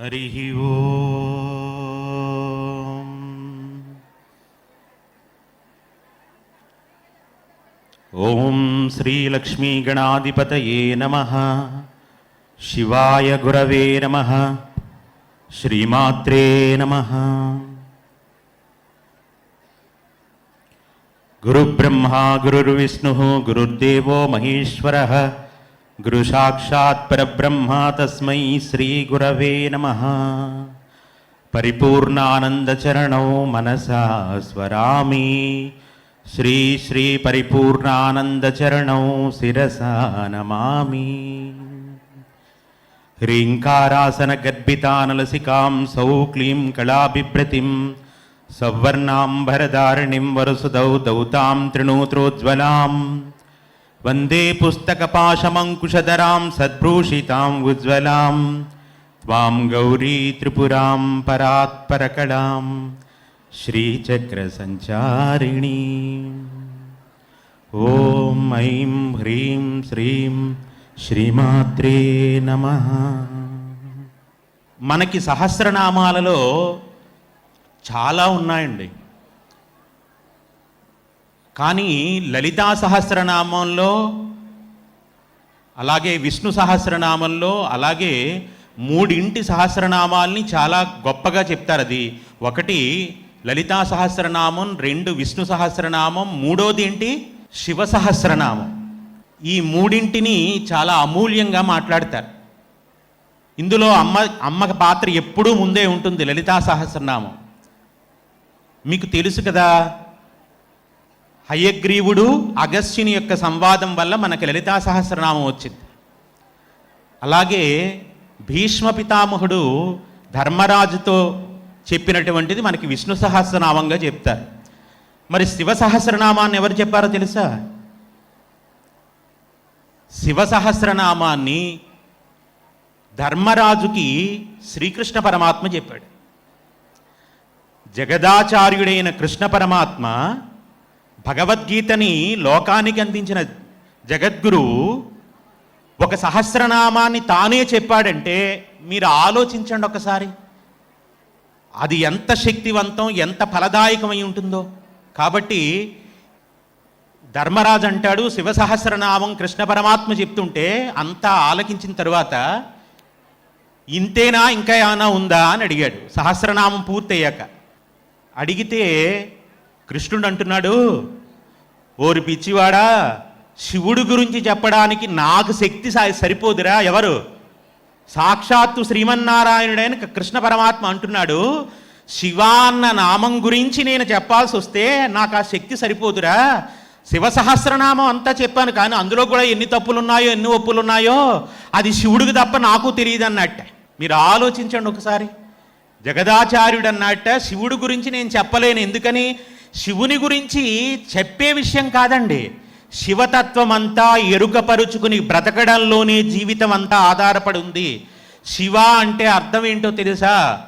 हरिः ओम् ॐ श्रीलक्ष्मीगणाधिपतये नमः शिवाय गुरवे नमः श्रीमात्रे नमः गुरुब्रह्मा गुरुर्विष्णुः गुरुर्देवो महेश्वरः గురుసాక్షాత్ పరబ్రహ్మ తస్మై శ్రీ గురవే నమ. పరిపూర్ణానందచరణో మనసా స్వరామి. శ్రీ శ్రీ పరిపూర్ణానందచరణో శిరసా నమామి. హ్రీంకారాసన గర్భితానలసికాం సౌ క్లీం కళాభిభ్రతిం సవర్ణాంబరధారిణిం దౌతాం త్రిణూత్రోజ్వలాం वन्दे पुस्तकपाशमङ्कुशधरां सद्भूषिताम् उज्ज्वलां त्वां गौरी त्रिपुरां परात्परकलां श्रीचक्रसञ्चारिणी ॐ ऐं ह्रीं श्रीं శ్రీమాత్రే నమ మనకి సహస్రనామాలలో చాలా ఉన్నాయండి కానీ లలితా సహస్రనామంలో అలాగే విష్ణు సహస్రనామంలో అలాగే మూడింటి సహస్రనామాల్ని చాలా గొప్పగా చెప్తారు అది. ఒకటి లలితా సహస్రనామం రెండు విష్ణు సహస్రనామం మూడోది ఏంటి? శివ సహస్రనామం. ఈ మూడింటిని చాలా అమూల్యంగా మాట్లాడతారు. ఇందులో అమ్మ అమ్మ పాత్ర ఎప్పుడూ ముందే ఉంటుంది లలితా సహస్రనామం. మీకు తెలుసు కదా హయగ్రీవుడు అగస్త్యుని యొక్క సంవాదం వల్ల మనకి లలితా సహస్రనామం వచ్చింది. అలాగే భీష్మ పితామహుడు ధర్మరాజుతో చెప్పినటువంటిది మనకి విష్ణు సహస్రనామంగా చెప్తారు. మరి శివ సహస్రనామాన్ని ఎవరు చెప్పారో తెలుసా? శివ సహస్రనామాన్ని ధర్మరాజుకి శ్రీకృష్ణ పరమాత్మ చెప్పాడు. జగదాచార్యుడైన కృష్ణ పరమాత్మ భగవద్గీతని లోకానికి అందించిన జగద్గురువు ఒక సహస్రనామాన్ని తానే చెప్పాడంటే మీరు ఆలోచించండి ఒకసారి. అది ఎంత శక్తివంతం ఎంత ఫలదాయకమై ఉంటుందో. కాబట్టి ధర్మరాజు అంటాడు శివ సహస్రనామం కృష్ణ పరమాత్మ చెప్తుంటే అంతా ఆలకించిన తరువాత ఇంతేనా ఇంకా ఏమైనా ఉందా అని అడిగాడు. సహస్రనామం పూర్తయ్యాక అడిగితే కృష్ణుడు అంటున్నాడు ఓరి పిచ్చివాడా శివుడు గురించి చెప్పడానికి నాకు శక్తి సరిపోదురా ఎవరు? సాక్షాత్తు శ్రీమన్నారాయణుడైన కృష్ణ పరమాత్మ అంటున్నాడు శివ అన్న నామం గురించి నేను చెప్పాల్సి వస్తే నాకు ఆ శక్తి సరిపోదురా. శివ సహస్రనామం అంతా చెప్పాను కానీ అందులో కూడా ఎన్ని తప్పులు ఉన్నాయో ఎన్ని ఒప్పులు ఉన్నాయో అది శివుడికి తప్ప నాకు తెలియదు అన్నట్ట మీరు ఆలోచించండి ఒకసారి. జగదాచార్యుడు అన్నట్ట శివుడు గురించి నేను చెప్పలేను ఎందుకని? శివుని గురించి చెప్పే విషయం కాదండి. శివతత్వం అంతా ఎరుకపరుచుకుని బ్రతకడంలోనే జీవితం అంతా ఆధారపడి ఉంది శివ అంటే అర్థం ఏంటో తెలుసా?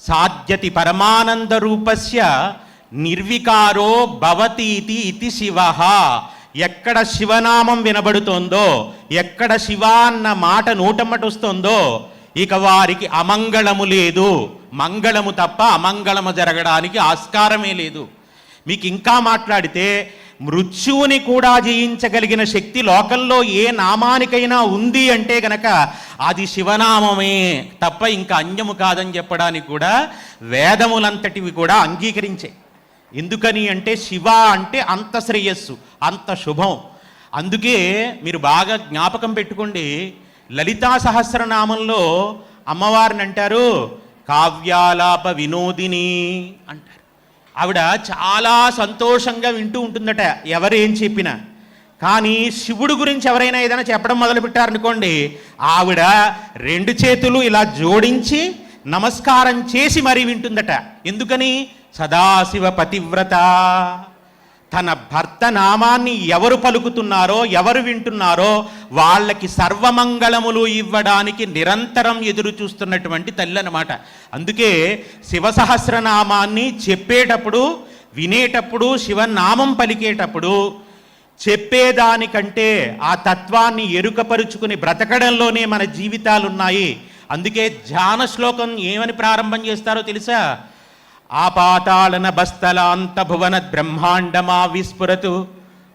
సాధ్యతి పరమానంద రూపస్య నిర్వికారో భవతీతి ఇతి శివ. ఎక్కడ శివనామం వినబడుతోందో ఎక్కడ శివ అన్న మాట నోటమ్మట వస్తుందో ఇక వారికి అమంగళము లేదు. మంగళము తప్ప అమంగళము జరగడానికి ఆస్కారమే లేదు. మీకు ఇంకా మాట్లాడితే మృత్యువుని కూడా జయించగలిగిన శక్తి లోకంలో ఏ నామానికైనా ఉంది అంటే గనక అది శివనామమే తప్ప ఇంకా అన్యము కాదని చెప్పడానికి కూడా వేదములంతటివి కూడా అంగీకరించే. ఎందుకని అంటే శివ అంటే అంత శ్రేయస్సు అంత శుభం. అందుకే మీరు బాగా జ్ఞాపకం పెట్టుకోండి. లలితా సహస్రనామంలో అమ్మవారిని అంటారు కావ్యాలాప వినోదిని అంటారు. ఆవిడ చాలా సంతోషంగా వింటూ ఉంటుందట ఎవరేం చెప్పినా. కానీ శివుడు గురించి ఎవరైనా ఏదైనా చెప్పడం మొదలుపెట్టారనుకోండి ఆవిడ రెండు చేతులు ఇలా జోడించి నమస్కారం చేసి మరీ వింటుందట. ఎందుకని? సదాశివ పతివ్రత. తన భర్త నామాన్ని ఎవరు పలుకుతున్నారో ఎవరు వింటున్నారో వాళ్ళకి సర్వమంగళములు ఇవ్వడానికి నిరంతరం ఎదురు చూస్తున్నటువంటి తల్లి అనమాట అందుకే శివసహస్రనామాన్ని చెప్పేటప్పుడు వినేటప్పుడు శివనామం పలికేటప్పుడు చెప్పేదానికంటే ఆ తత్వాన్ని ఎరుకపరుచుకుని బ్రతకడంలోనే మన జీవితాలున్నాయి. అందుకే ధ్యాన శ్లోకం ఏమని ప్రారంభం చేస్తారో తెలుసా? ఆపాతాళన బస్తలాంత భువన బ్రహ్మాండమా విస్ఫురతు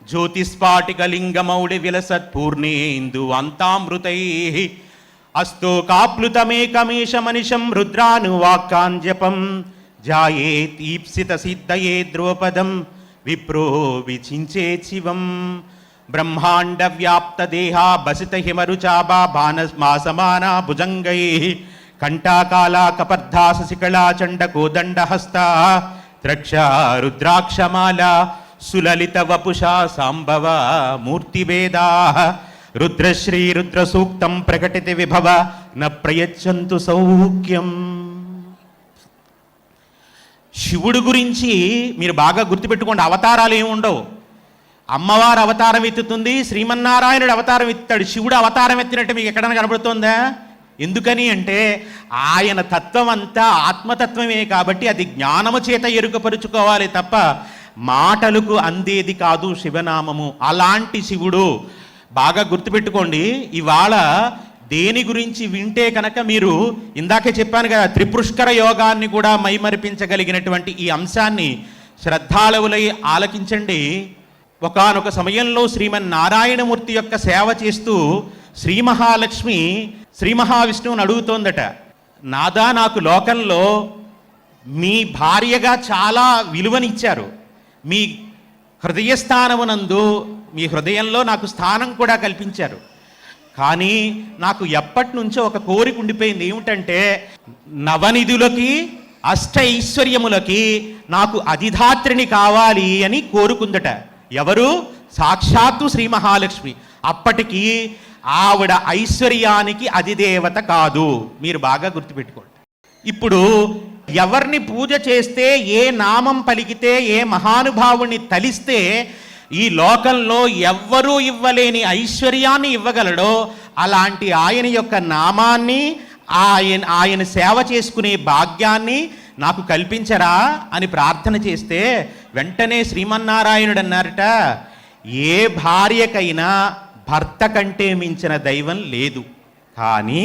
జ్యోతిస్ఫాటికలింగమౌడి విలసత్ పూర్ణేందు అంతామృతై అస్తో కాప్లుతమేకమేష మనిషం రుద్రానువాక్కాంజపం జాయేత్ ఈప్సిత సిద్ధయే ధ్రువపదం విప్రో విచించే శివం. బ్రహ్మాండ వ్యాప్త దేహా బసిత హిమరుచాబా బాణ మాసమానా భుజంగై కంఠాకాలా కపర్ధా శశికళా చండ కోదండ హస్త రుద్రాక్షమాల సులలిత వపుషా సాంబవ మూర్తివేదా రుద్రశ్రీ రుద్ర సూక్తం విభవ న ప్రయచ్చంతు సౌఖ్యం. శివుడు గురించి మీరు బాగా గుర్తుపెట్టుకోండి అవతారాలు ఏమి ఉండవు. అమ్మవారు అవతారం ఎత్తుతుంది శ్రీమన్నారాయణుడు అవతారం ఎత్తాడు శివుడు అవతారం ఎత్తినట్టు మీకు ఎక్కడైనా కనబడుతుందా? ఎందుకని అంటే ఆయన తత్వం అంతా ఆత్మతత్వమే కాబట్టి అది జ్ఞానము చేత ఎరుకపరుచుకోవాలి తప్ప మాటలకు అందేది కాదు శివనామము. అలాంటి శివుడు బాగా గుర్తుపెట్టుకోండి ఇవాళ దేని గురించి వింటే కనుక మీరు ఇందాకే చెప్పాను కదా త్రిపుష్కర యోగాన్ని కూడా మైమరిపించగలిగినటువంటి ఈ అంశాన్ని శ్రద్ధాళవులై ఆలకించండి. ఒకానొక సమయంలో శ్రీమన్నారాయణమూర్తి యొక్క సేవ చేస్తూ శ్రీ మహాలక్ష్మి శ్రీ మహావిష్ణువుని అడుగుతోందట నాదా నాకు లోకంలో మీ భార్యగా చాలా విలువనిచ్చారు. మీ హృదయస్థానమునందు మీ హృదయంలో నాకు స్థానం కూడా కల్పించారు. కానీ నాకు ఎప్పటి నుంచో ఒక కోరిక ఉండిపోయింది. ఏమిటంటే నవనిధులకి అష్ట ఐశ్వర్యములకి నాకు అధిధాత్రిని కావాలి అని కోరుకుందట. ఎవరు? సాక్షాత్తు శ్రీ మహాలక్ష్మి. అప్పటికి ఆవిడ ఐశ్వర్యానికి అధిదేవత కాదు. మీరు బాగా గుర్తుపెట్టుకోండి. ఇప్పుడు ఎవరిని పూజ చేస్తే ఏ నామం పలికితే ఏ మహానుభావుని తలిస్తే ఈ లోకంలో ఎవ్వరూ ఇవ్వలేని ఐశ్వర్యాన్ని ఇవ్వగలడో అలాంటి ఆయన యొక్క నామాన్ని ఆయన ఆయన సేవ చేసుకునే భాగ్యాన్ని నాకు కల్పించరా అని ప్రార్థన చేస్తే వెంటనే శ్రీమన్నారాయణుడు అన్నారట ఏ భార్యకైనా భర్త కంటే మించిన దైవం లేదు. కానీ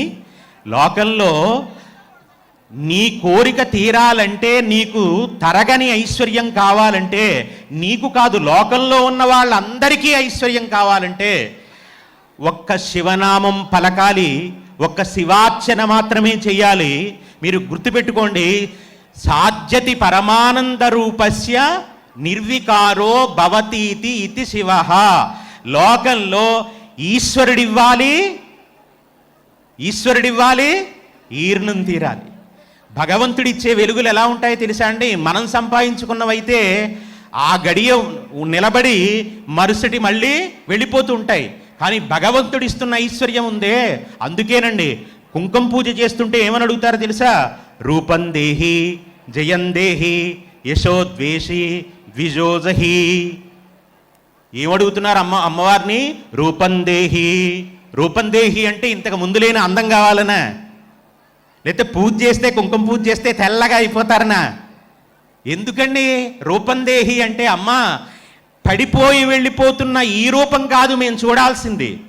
లోకంలో నీ కోరిక తీరాలంటే నీకు తరగని ఐశ్వర్యం కావాలంటే నీకు కాదు లోకంలో ఉన్న వాళ్ళందరికీ ఐశ్వర్యం కావాలంటే ఒక్క శివనామం పలకాలి ఒక్క శివార్చన మాత్రమే చెయ్యాలి. మీరు గుర్తుపెట్టుకోండి సాధ్యతి పరమానంద రూపస్య నిర్వికారో భవతీతి ఇది శివ. లోకంలో ఈశ్వరుడివ్వాలి ఈశ్వరుడివ్వాలి ఈర్ణం తీరాలి. భగవంతుడిచ్చే వెలుగులు ఎలా ఉంటాయో తెలుసా అండి? మనం సంపాదించుకున్నవైతే ఆ గడియ నిలబడి మరుసటి మళ్ళీ వెళ్ళిపోతూ ఉంటాయి. కానీ భగవంతుడు ఇస్తున్న ఐశ్వర్యం ఉందే. అందుకేనండి కుంకుమ పూజ చేస్తుంటే ఏమని అడుగుతారో తెలుసా? రూపం దేహి జయం దేహి యశోద్వేషి ద్విజోజహి ఏమడుగుతున్నారు అమ్మ అమ్మవారిని? రూపందేహి రూపందేహి అంటే ఇంతకు ముందు లేని అందం కావాలనా. లేకపోతే పూజ చేస్తే కుంకుమ పూజ చేస్తే తెల్లగా అయిపోతారనా. ఎందుకండి రూపందేహి అంటే అమ్మ పడిపోయి వెళ్ళిపోతున్న ఈ రూపం కాదు మేము చూడాల్సింది.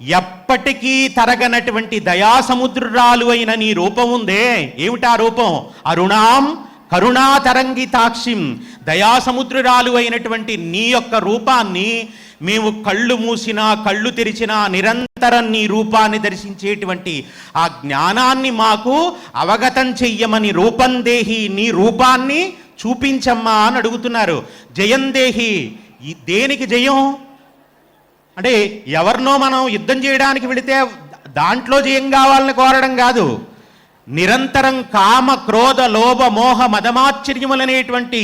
ఎప్పటికీ తరగనటువంటి దయాసముద్రురాలు అయిన నీ రూపం ఉందే. ఏమిటా రూపం? అరుణాం కరుణాతరంగితాక్షిం దయాసముద్రురాలు అయినటువంటి నీ యొక్క రూపాన్ని మేము కళ్ళు మూసినా కళ్ళు తెరిచినా నిరంతరం నీ రూపాన్ని దర్శించేటువంటి ఆ జ్ఞానాన్ని మాకు అవగతం చెయ్యమని రూపందేహి నీ రూపాన్ని చూపించమ్మా అని అడుగుతున్నారు. జయందేహి ఈ దేనికి జయం? అంటే ఎవరినో మనం యుద్ధం చేయడానికి వెళితే దాంట్లో జయం కావాలని కోరడం కాదు. నిరంతరం కామ క్రోధ లోభ మోహ మదమాశ్చర్యములనేటువంటి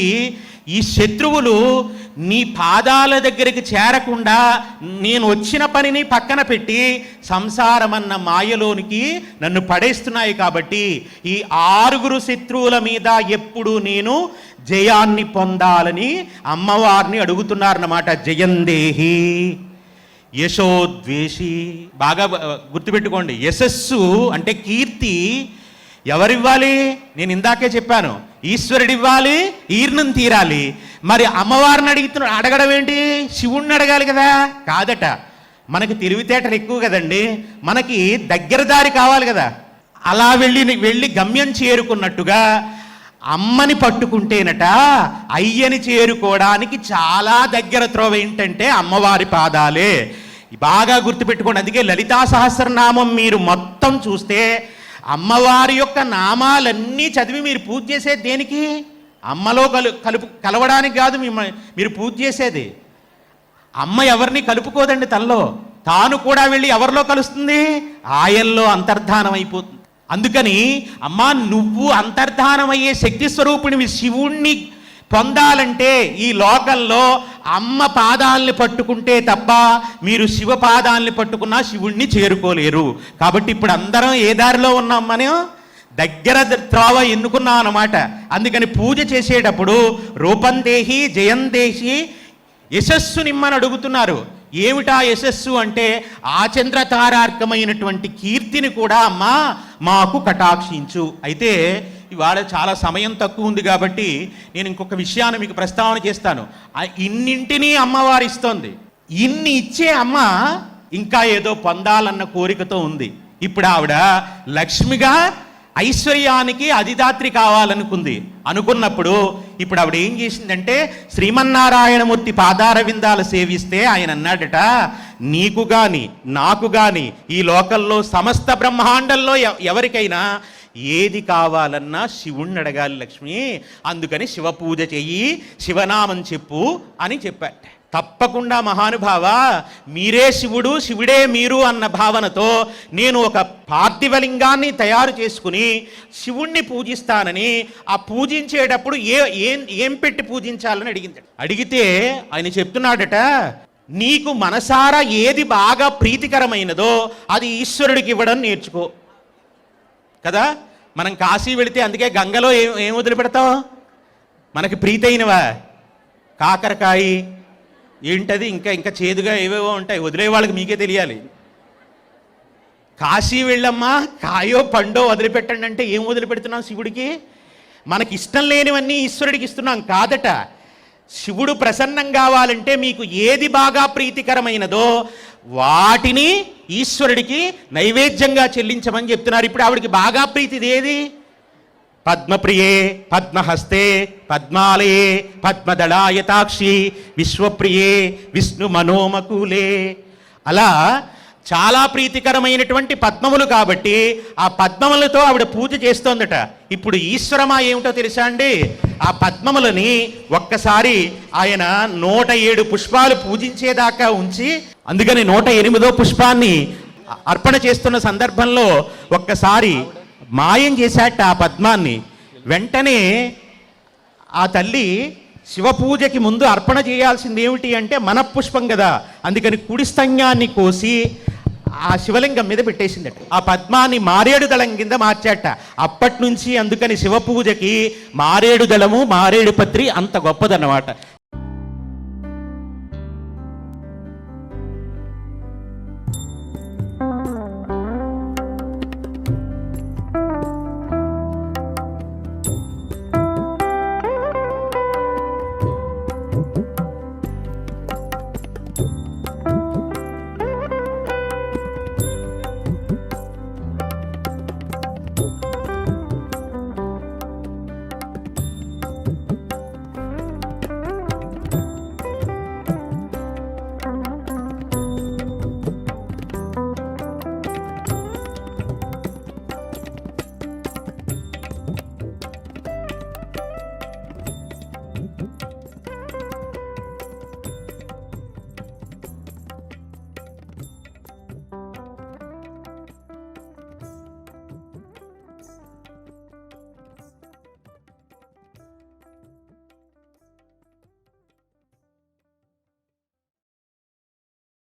ఈ శత్రువులు నీ పాదాల దగ్గరికి చేరకుండా నేను వచ్చిన పనిని పక్కన పెట్టి సంసారమన్న మాయలోనికి నన్ను పడేస్తున్నాయి కాబట్టి ఈ ఆరుగురు శత్రువుల మీద ఎప్పుడు నేను జయాన్ని పొందాలని అమ్మవారిని అడుగుతున్నారన్నమాట. జయందేహి యశోద్వేషి. బాగా గుర్తుపెట్టుకోండి. యశస్సు అంటే కీర్తి ఎవరివ్వాలి? నేను ఇందాకే చెప్పాను. ఈశ్వరుడు ఇవ్వాలి ఈర్ణం తీరాలి. మరి అమ్మవారిని అడుగుతున్న అడగడం ఏంటి? శివుణ్ణి అడగాలి కదా? కాదట. మనకి తెలివితేటలు ఎక్కువ కదండి. మనకి దగ్గర దారి కావాలి కదా. అలా వెళ్ళి వెళ్ళి గమ్యం చేరుకున్నట్టుగా అమ్మని పట్టుకుంటేనట అయ్యని చేరుకోవడానికి చాలా దగ్గర త్రోవ ఏంటంటే అమ్మవారి పాదాలే. బాగా గుర్తుపెట్టుకోండి. అందుకే లలితా సహస్రనామం మీరు మొత్తం చూస్తే అమ్మవారి యొక్క నామాలన్నీ చదివి మీరు పూజ చేసేది దేనికి? అమ్మలో కలు కలుపు కలవడానికి కాదు మీరు పూజ చేసేది. అమ్మ ఎవరిని కలుపుకోదండి తనలో? తాను కూడా వెళ్ళి ఎవరిలో కలుస్తుంది? ఆయల్లో అంతర్ధానం అయిపోతుంది. అందుకని అమ్మా నువ్వు అంతర్ధానమయ్యే శక్తి స్వరూపిణివి శివుణ్ణి పొందాలంటే ఈ లోకంలో అమ్మ పాదాలని పట్టుకుంటే తప్ప మీరు శివ పాదాలని పట్టుకున్నా శివుణ్ణి చేరుకోలేరు. కాబట్టి ఇప్పుడు అందరం ఏ దారిలో ఉన్నాం మనం? దగ్గర త్రావ ఎన్నుకున్నాం అనమాట అందుకని పూజ చేసేటప్పుడు రూపం దేహి జయం దేహి యశస్సు నిమ్మని అడుగుతున్నారు. ఏమిటా యశస్సు అంటే ఆచంద్ర తారార్కమైనటువంటి కీర్తిని కూడా అమ్మ మాకు కటాక్షించు. అయితే ఇవాళ చాలా సమయం తక్కువ ఉంది కాబట్టి నేను ఇంకొక విషయాన్ని మీకు ప్రస్తావన చేస్తాను. ఆ ఇన్నింటినీ అమ్మవారు ఇస్తోంది. ఇన్ని ఇచ్చే అమ్మ ఇంకా ఏదో పొందాలన్న కోరికతో ఉంది. ఇప్పుడు ఆవిడ లక్ష్మిగా ఐశ్వర్యానికి అధిదాత్రి కావాలనుకుంది. అనుకున్నప్పుడు ఇప్పుడు ఆవిడ ఏం చేసిందంటే శ్రీమన్నారాయణమూర్తి పాదారవిందాలు సేవిస్తే ఆయన అన్నాడట నీకు గాని నాకు గాని ఈ లోకల్లో సమస్త బ్రహ్మాండంలో ఎవరికైనా ఏది కావాలన్నా శివుణ్ణి అడగాలి లక్ష్మి. అందుకని శివ పూజ చెయ్యి శివనామం చెప్పు అని చెప్పాట తప్పకుండా మహానుభావ మీరే శివుడు శివుడే మీరు అన్న భావనతో నేను ఒక పార్థివలింగాన్ని తయారు చేసుకుని శివుణ్ణి పూజిస్తానని ఆ పూజించేటప్పుడు ఏ ఏం ఏం పెట్టి పూజించాలని అడిగింది. అడిగితే ఆయన చెప్తున్నాడట నీకు మనసారా ఏది బాగా ప్రీతికరమైనదో అది ఈశ్వరుడికి ఇవ్వడం నేర్చుకో. కదా? మనం కాశీ వెళితే అందుకే గంగలో ఏం ఏం వదిలిపెడతాం? మనకి ప్రీతైనవా? కాకరకాయ ఏంటది? ఇంకా ఇంకా చేదుగా ఏవేవో ఉంటాయి. వదిలే వాళ్ళకి మీకే తెలియాలి. కాశీ వెళ్ళమ్మా కాయో పండో వదిలిపెట్టండి అంటే ఏం వదిలిపెడుతున్నాం శివుడికి? మనకి ఇష్టం లేనివన్నీ ఈశ్వరుడికి ఇస్తున్నాం కాదట. శివుడు ప్రసన్నం కావాలంటే మీకు ఏది బాగా ప్రీతికరమైనదో వాటిని ఈశ్వరుడికి నైవేద్యంగా చెల్లించమని చెప్తున్నారు. ఇప్పుడు ఆవిడికి బాగా ప్రీతిది ఏది? పద్మప్రియే పద్మహస్తే పద్మాలయే పద్మదళాయతాక్షి విశ్వప్రియే విష్ణు మనోమకూలే అలా చాలా ప్రీతికరమైనటువంటి పద్మములు కాబట్టి ఆ పద్మములతో ఆవిడ పూజ చేస్తోందట. ఇప్పుడు ఈశ్వరమా ఏమిటో తెలుసా అండి? ఆ పద్మములని ఒక్కసారి ఆయన నూట ఏడు పుష్పాలు పూజించేదాకా ఉంచి అందుకని నూట ఎనిమిదో పుష్పాన్ని అర్పణ చేస్తున్న సందర్భంలో ఒక్కసారి మాయం చేశాట ఆ పద్మాన్ని. వెంటనే ఆ తల్లి శివ పూజకి ముందు అర్పణ చేయాల్సింది ఏమిటి అంటే మనపుష్పం కదా. అందుకని కుడి స్తంగాన్ని కోసి ఆ శివలింగం మీద పెట్టేసిందట. ఆ పద్మాన్ని మారేడు దళం కింద మార్చాట. అప్పటి నుంచి అందుకని శివ పూజకి మారేడు దళము మారేడు పత్రి అంత గొప్పదన్నమాట.